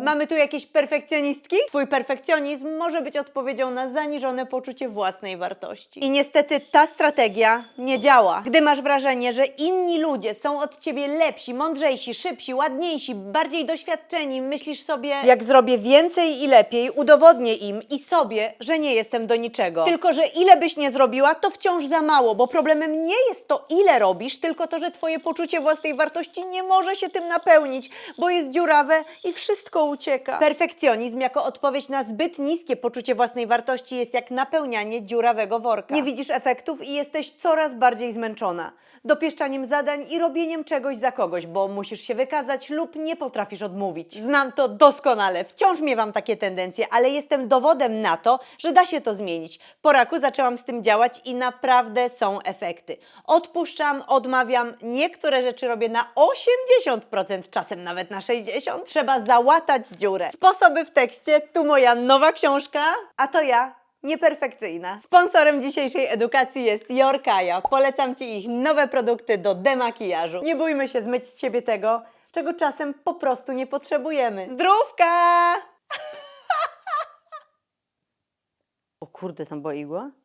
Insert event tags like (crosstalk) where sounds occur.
Mamy tu jakieś perfekcjonistki? Twój perfekcjonizm może być odpowiedzią na zaniżone poczucie własnej wartości. I niestety ta strategia nie działa. Gdy masz wrażenie, że inni ludzie są od ciebie lepsi, mądrzejsi, szybsi, ładniejsi, bardziej doświadczeni, myślisz sobie, jak zrobię więcej i lepiej, udowodnię im i sobie, że nie jestem do niczego. Tylko, że ile byś nie zrobiła, to wciąż za mało, bo problemem nie jest to, ile robisz, tylko to, że twoje poczucie własnej wartości nie może się tym napełnić, bo jest dziurawe i wszystko ucieka. Perfekcjonizm jako odpowiedź na zbyt niskie poczucie własnej wartości jest jak napełnianie dziurawego worka. Nie widzisz efektów i jesteś coraz bardziej zmęczona. Dopieszczaniem zadań i robieniem czegoś za kogoś, bo musisz się wykazać lub nie potrafisz odmówić. Znam to doskonale, wciąż miewam takie tendencje, ale jestem dowodem na to, że da się to zmienić. Po raku zaczęłam z tym działać i naprawdę są efekty. Odpuszczam, odmawiam, niektóre rzeczy robię na 80%, czasem nawet na 60%. Trzeba załatać dziurę. Sposoby w tekście, tu moja nowa książka, a to ja, nieperfekcyjna. Sponsorem dzisiejszej edukacji jest Jorkaja. Polecam Ci ich nowe produkty do demakijażu. Nie bójmy się zmyć z siebie tego, czego czasem po prostu nie potrzebujemy. Zdrówka! (laughs) o kurde, tam była igła?